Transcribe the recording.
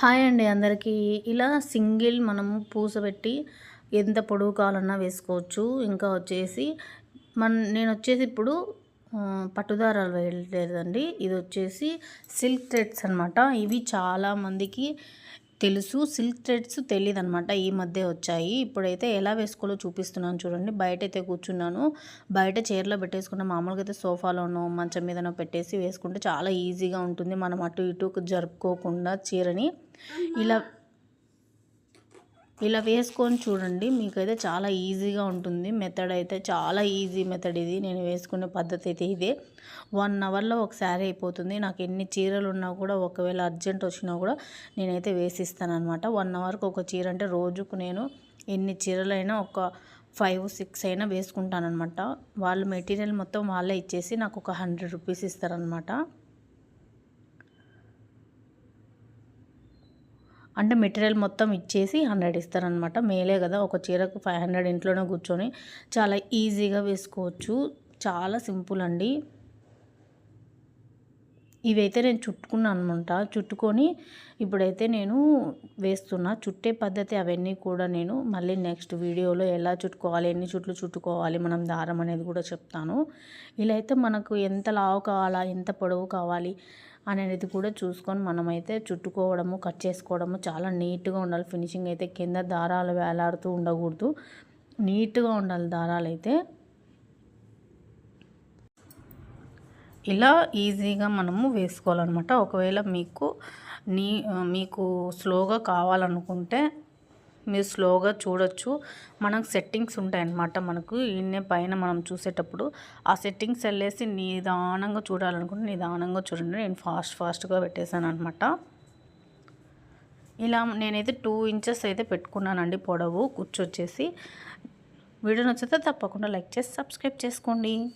Hi అండి అందరికీ. ఇలా సింగిల్ మనము పూసబెట్టి ఎంత పొడవు కావాలన్నా వేసుకోవచ్చు. ఇంకా వచ్చేసి మన నేను వచ్చేసి ఇప్పుడు పట్టుదారాలు వేయలేదండి ఇది వచ్చేసి సిల్క్ థ్రెడ్స్ అనమాట ఇవి చాలా మందికి తెలుసు సిల్క్ థ్రెడ్స్ తెలియదు అనమాట ఈ మధ్య వచ్చాయి. ఇప్పుడైతే ఎలా వేసుకోవాలో చూపిస్తున్నాను చూడండి. బయట అయితే కూర్చున్నాను. బయట చైర్లో పెట్టేసుకున్న మామూలుగా అయితే సోఫాలోనో మంచం మీదనో పెట్టేసి వేసుకుంటే చాలా ఈజీగా ఉంటుంది. మనం అటు ఇటు జరుపుకోకుండా చీరని. ఇలా ఇలా వేసుకొని చూడండి మీకైతే చాలా ఈజీగా ఉంటుంది. మెథడ్ అయితే చాలా ఈజీ మెథడ్ ఇది. నేను వేసుకునే పద్ధతి అయితే ఇదే. వన్ అవర్లో ఒక శారీ అయిపోతుంది. నాకు ఎన్ని చీరలు ఉన్నా కూడా ఒకవేళ అర్జెంట్ వచ్చినా కూడా నేనైతే వేసిస్తాను అనమాట వన్ అవర్కి ఒక చీర అంటే రోజుకు నేను ఎన్ని చీరలైనా ఒక ఫైవ్ సిక్స్ అయినా వేసుకుంటానమాట వాళ్ళు మెటీరియల్ మొత్తం వాళ్ళే ఇచ్చేసి నాకు ఒక హండ్రెడ్ రూపీస్ ఇస్తారనమాట అంటే మెటీరియల్ మొత్తం ఇచ్చేసి హండ్రెడ్ ఇస్తారనమాట మేలే కదా ఒక చీరకు ఫైవ్ హండ్రెడ్ ఇంట్లోనే కూర్చొని చాలా ఈజీగా వేసుకోవచ్చు. చాలా సింపుల్ అండి. ఇవైతే నేను చుట్టుకున్నాను అనమాట చుట్టుకొని ఇప్పుడైతే నేను వేస్తున్నా. చుట్టే పద్ధతి అవన్నీ కూడా నేను మళ్ళీ నెక్స్ట్ వీడియోలో ఎలా చుట్టుకోవాలి ఎన్ని చుట్లు చుట్టుకోవాలి మనం దారం అనేది కూడా చెప్తాను. ఇలా అయితే మనకు ఎంత లావు కావాలా ఎంత పొడవు కావాలి అనేది కూడా చూసుకొని మనమైతే చుట్టుకోవడము కట్ చేసుకోవడము చాలా నీట్గా ఉండాలి. ఫినిషింగ్ అయితే కింద దారాలు వేలాడుతూ ఉండకూడదు. నీట్గా ఉండాలి దారాలు అయితే ఇలా ఈజీగా మనము వేసుకోవాలన్నమాట. ఒకవేళ మీకు నీ మీకు స్లోగా కావాలనుకుంటే మీరు స్లోగా చూడొచ్చు. మనకు సెట్టింగ్స్ ఉంటాయన్నమాట మనకు. ఈయనే పైన మనం చూసేటప్పుడు ఆ సెట్టింగ్స్ వెళ్ళేసి నిదానంగా చూడాలనుకుంటే నిదానంగా చూడండి. నేను ఫాస్ట్ ఫాస్ట్గా పెట్టేశాను అనమాట ఇలా నేనైతే టూ ఇంచెస్ అయితే పెట్టుకున్నానండి పొడవు కూర్చొచ్చేసి వీడియో నచ్చితే తప్పకుండా లైక్ చేసి సబ్స్క్రైబ్ చేసుకోండి.